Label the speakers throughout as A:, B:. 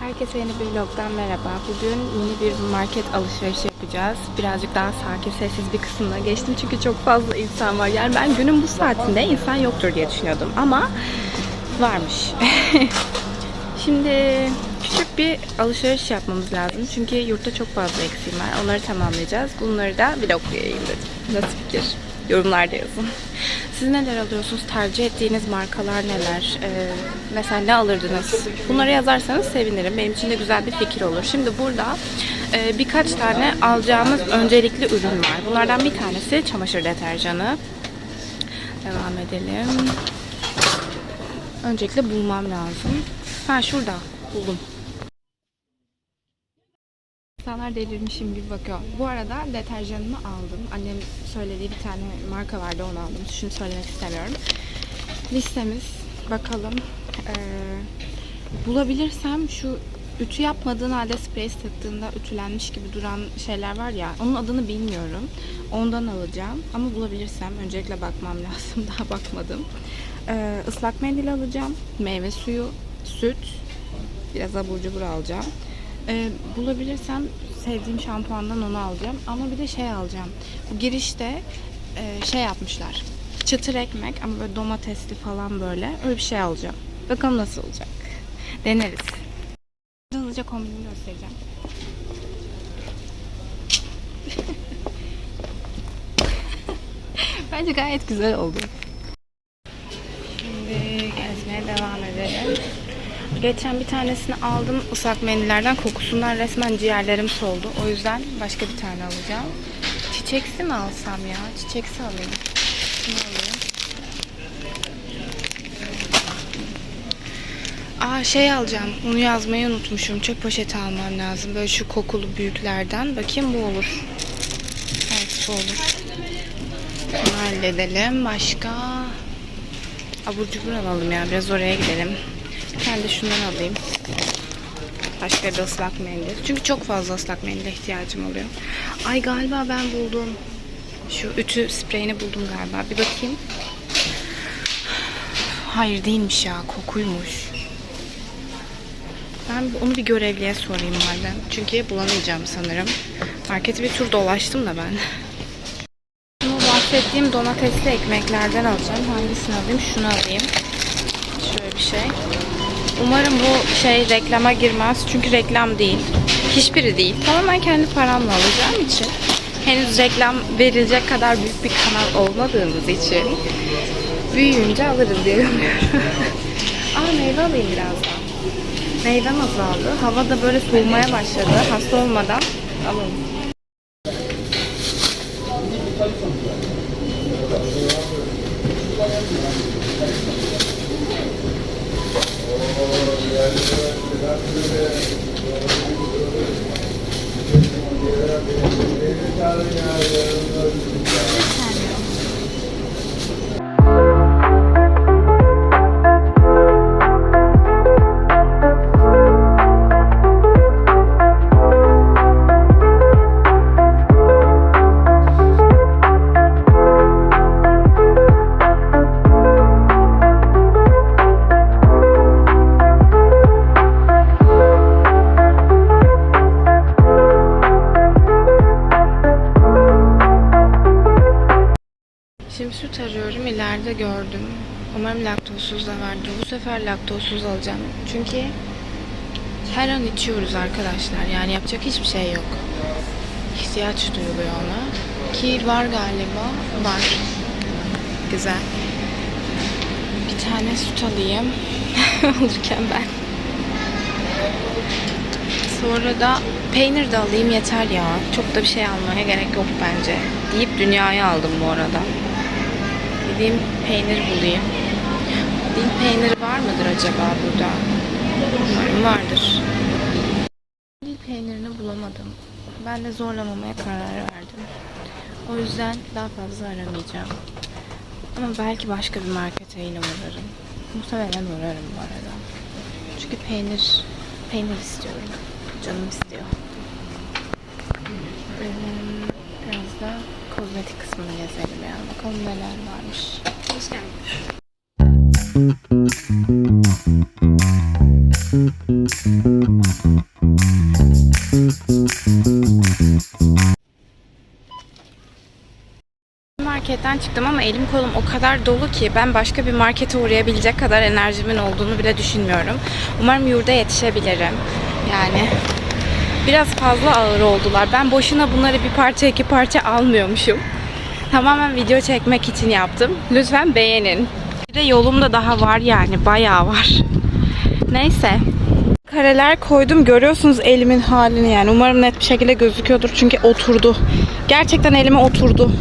A: Herkese yeni bir vlogdan merhaba. Bugün yeni bir market alışverişi yapacağız. Birazcık daha sakin, sessiz bir kısmına geçtim çünkü çok fazla insan var. Yani ben günün bu saatinde insan yoktur diye düşünüyordum ama varmış. Şimdi küçük bir alışveriş yapmamız lazım. Çünkü yurtta çok fazla eksiğim var. Onları tamamlayacağız. Bunları da vloglayayım dedim. Nasıl fikir? Yorumlarda yazın. Siz neler alıyorsunuz? Tercih ettiğiniz markalar neler? Ee, mesela ne alırdınız? Bunları yazarsanız sevinirim. Benim için de güzel bir fikir olur. Şimdi burada e, birkaç tane alacağımız öncelikli ürün var. Bunlardan bir tanesi çamaşır deterjanı. Devam edelim. Öncelikle bulmam lazım. Ha şurada. Buldum. İnsanlar delirmişim gibi bakıyor. Bu arada deterjanımı aldım. Annem söylediği bir tane marka vardı onu aldım. Şunu söylemek istemiyorum. Listemiz. Bakalım. Ee, bulabilirsem şu ütü yapmadığın halde sprey sıktığında ütülenmiş gibi duran şeyler var ya. Onun adını bilmiyorum. Ondan alacağım. Ama bulabilirsem öncelikle bakmam lazım. Daha bakmadım. Ee, ıslak mendil alacağım. Meyve suyu, süt. Biraz abur cubur alacağım. Ee, bulabilirsem sevdiğim şampuandan onu alacağım. Ama bir de şey alacağım. Bu girişte e, şey yapmışlar. Çıtır ekmek ama böyle domatesli falan böyle. Öyle bir şey alacağım. Bakalım nasıl olacak. Deneriz. Hızlıca kombinimi göstereceğim. Bence gayet güzel oldu. Şimdi gezmeye devam edelim. Geçen bir tanesini aldım ıslak mendillerden. Kokusundan resmen ciğerlerim soldu. O yüzden başka bir tane alacağım. Çiçeksi mi alsam ya? Çiçeksi alayım. Şunu alayım. Aa şey alacağım. Onu yazmayı unutmuşum. Çöp poşeti almam lazım. Böyle şu kokulu büyüklerden. Bakayım bu olur. Evet bu olur. Halledelim. Başka abur cubur alalım ya. Biraz oraya gidelim. Tane de şundan alayım. Başka bir ıslak mendil. Çünkü çok fazla ıslak mendile ihtiyacım oluyor. Ay galiba ben buldum. Şu ütü spreyini buldum galiba. Bir bakayım. Hayır değilmiş ya. Kokuymuş. Ben onu bir görevliye sorayım madem. Çünkü bulamayacağım sanırım. Marketi bir tur dolaştım da ben. Bu bahsettiğim domatesli ekmeklerden alacağım. Hangisini alayım? Şunu alayım. Şöyle bir şey. Umarım bu şey reklama girmez. Çünkü reklam değil. Hiçbiri değil. Tamamen kendi paramla alacağım için. Henüz reklam verilecek kadar büyük bir kanal olmadığımız için büyüyünce alırız diye umuyorum. Aa meyve alayım birazdan. Meyvem azaldı. Hava da böyle soğumaya başladı. Hasta olmadan alalım. Gracias. Şimdi süt arıyorum. İleride gördüm. Umarım laktozsuz da vardır. Bu sefer laktozsuz alacağım. Çünkü her an içiyoruz arkadaşlar. Yani yapacak hiçbir şey yok. İhtiyaç duyuluyor ona. Ki var galiba. Var. Güzel. Bir tane süt alayım. Alırken ben. Sonra da peynir de alayım yeter ya. Çok da bir şey almaya gerek yok bence. Deyip dünyayı aldım bu arada. Gideyim peynir bulayım. Dil peyniri var mıdır acaba burada? Umarım vardır. Dil peynirini bulamadım. Ben de zorlamamaya karar verdim. O yüzden daha fazla aramayacağım. Ama belki başka bir markete yine uğrarım. Muhtemelen uğrarım bu arada. Çünkü peynir, peynir istiyorum. Canım istiyor. Ee, Biraz da kozmetik kısmını gezelim ya. Bakalım neler varmış. Hoş geldin. Marketten çıktım ama elim kolum o kadar dolu ki ben başka bir markete uğrayabilecek kadar enerjimin olduğunu bile düşünmüyorum. Umarım yurda yetişebilirim. Yani biraz fazla ağır oldular. Ben boşuna bunları bir parça iki parça almıyormuşum. Tamamen video çekmek için yaptım. Lütfen beğenin. Bir de yolum da daha var yani bayağı var. Neyse. Kareler koydum. Görüyorsunuz elimin halini yani. Umarım net bir şekilde gözüküyordur çünkü oturdu. Gerçekten elime oturdu.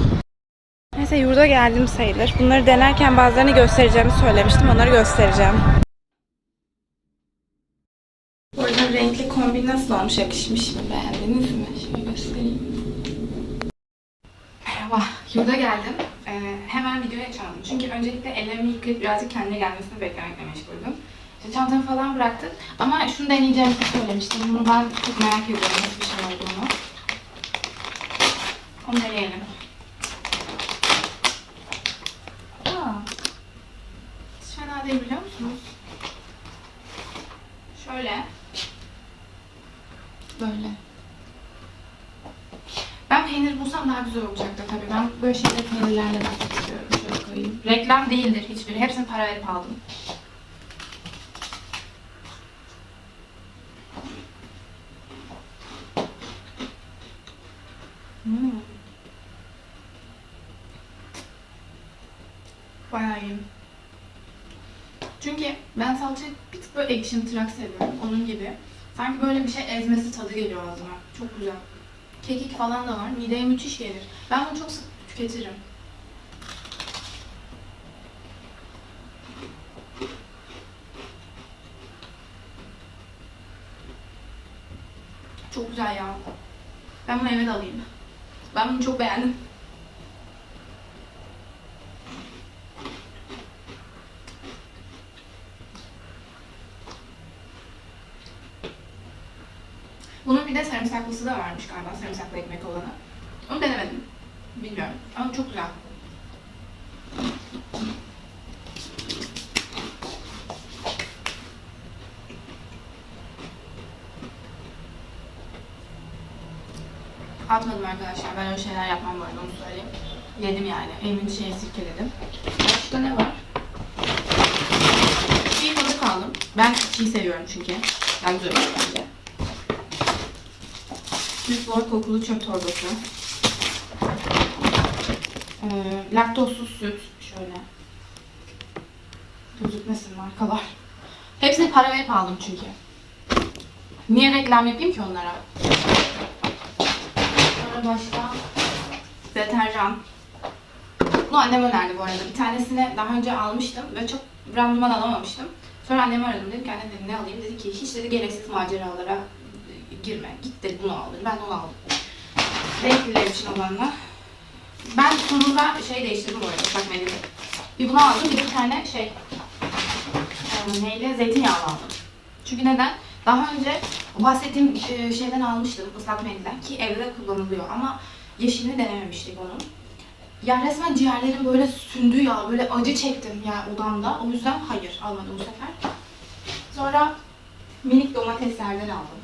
A: Neyse yurda geldim sayılır. Bunları denerken bazılarını göstereceğimi söylemiştim. Onları göstereceğim. Bu arada renkli kombin nasıl olmuş? Yakışmış mı? Beğendiniz mi? Şöyle göstereyim. Merhaba. Yurda geldim. Ee, hemen videoya çaldım. Çünkü öncelikle ellerimi yıkayıp birazcık kendine gelmesini beklemekle meşguldüm. İşte çantamı falan bıraktık. Ama şunu deneyeceğimi söylemiştim. Bunu ben çok merak ediyorum nasıl bir şey olduğunu. Onu deneyelim. Aa, hiç fena değil biliyor musunuz? Şöyle. Böyle. Ben peynir bulsam daha güzel olacaktı tabii. Ben böyle şeyleri peynirlerle daha çok seviyorum. Şöyle koyayım. Reklam değildir hiçbiri. Hepsini para verip aldım. Hmm. Bayağı. Çünkü ben salçayı bir tık böyle ekşimtırak seviyorum. Onun gibi. Sanki böyle bir şey ezmesi tadı geliyor ağzıma. Çok güzel. Kekik falan da var. Mideye müthiş gelir. Ben bunu çok sık tüketirim. Çok güzel ya. Ben bunu eve de alayım. Ben bunu çok beğendim. Bunun bir de sarımsaklısı da varmış galiba, sarımsaklı ekmek olanı. Onu denemedim. Bilmiyorum. Ama çok güzel. Atmadım arkadaşlar. Ben öyle şeyler yapmam bu arada onu söyleyeyim. Yedim yani. Elimin şeyi sirkeledim. Başka ne var? Çiğ balık aldım. Ben çiğ seviyorum çünkü. Ben güzel Süt bol kokulu çöp torbası. Ee, laktozsuz süt. Şöyle. Gözükmesin markalar. Hepsini para verip aldım çünkü. Niye reklam yapayım ki onlara? Sonra başka deterjan. Bunu annem önerdi bu arada. Bir tanesini daha önce almıştım ve çok randıman alamamıştım. Sonra annemi aradım dedim ki anne dedim ne alayım? Dedi ki hiç dedi gereksiz maceralara girme. Git dedi bunu al dedi. Ben de onu aldım. Renkliler için olanla. Ben sonunda şey değiştirdim bu arada ıslak mendili. Bir bunu aldım bir de bir tane şey e, neyle zeytinyağlı aldım. Çünkü neden? Daha önce bahsettiğim e, şeyden almıştım ıslak mendilden ki evde kullanılıyor ama yeşilini denememiştik onun. Ya resmen ciğerlerim böyle sündü ya böyle acı çektim ya odamda. O yüzden hayır almadım bu sefer. Sonra minik domateslerden aldım.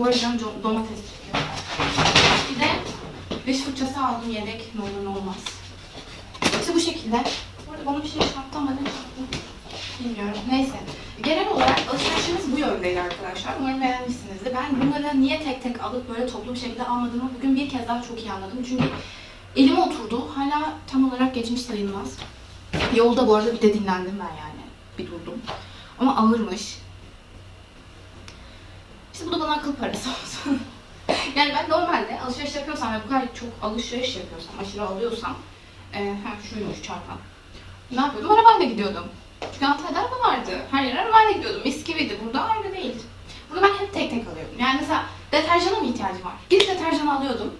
A: Bu do- domates istiyor. Bir de diş fırçası aldım yedek ne olur ne olmaz. İşte bu şekilde. Bu arada bana bir şey çarptı ama ne çarptı? Bilmiyorum. Neyse. Genel olarak alışverişimiz bu yöndeydi arkadaşlar. Umarım beğenmişsinizdir. Ben bunları niye tek tek alıp böyle toplu bir şekilde almadığımı bugün bir kez daha çok iyi anladım. Çünkü elime oturdu. Hala tam olarak geçmiş sayılmaz. Yolda bu arada bir de dinlendim ben yani. Bir durdum. Ama ağırmış. İşte bu da bana akıl parası olsun. yani ben normalde alışveriş yapıyorsam ve bu kadar çok alışveriş yapıyorsam, aşırı alıyorsam e, ha şuymuş çarpan. Ne yapıyordum? Arabayla gidiyordum. Çünkü Antalya'da araba vardı. Her yere arabayla gidiyordum. Mis gibiydi. Burada öyle değil. Burada ben hep tek tek alıyordum. Yani mesela deterjana mı ihtiyacım var? Gidip deterjan alıyordum.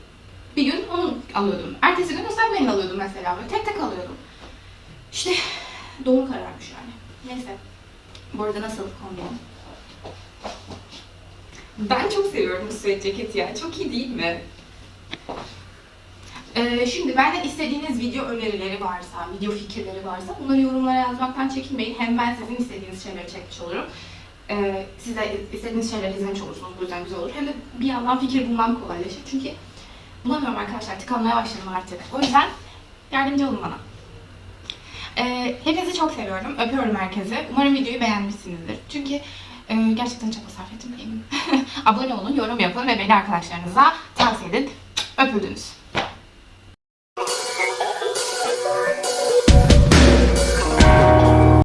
A: Bir gün onu alıyordum. Ertesi gün ıslak mendil alıyordum mesela. Böyle tek tek alıyordum. İşte doğru kararmış yani. Neyse. Bu arada nasıl kombinim? Ben çok seviyorum bu sweat ceket ya. Çok iyi değil mi?
B: Ee, şimdi benden istediğiniz video önerileri varsa, video fikirleri varsa bunları yorumlara yazmaktan çekinmeyin. Hem ben sizin istediğiniz şeyleri çekmiş olurum. Ee, siz de istediğiniz şeyleri izlemiş olursunuz. Bu yüzden güzel olur. Hem de bir yandan fikir bulmam kolaylaşır. Çünkü bulamıyorum arkadaşlar. Tıkanmaya başladım artık. O yüzden yardımcı olun bana. Ee, hepinizi çok seviyorum. Öpüyorum herkese. Umarım videoyu beğenmişsinizdir. Çünkü e, gerçekten çaba sarf ettim eminim. Abone olun, yorum yapın ve beni arkadaşlarınıza tavsiye edin. Öpüldünüz.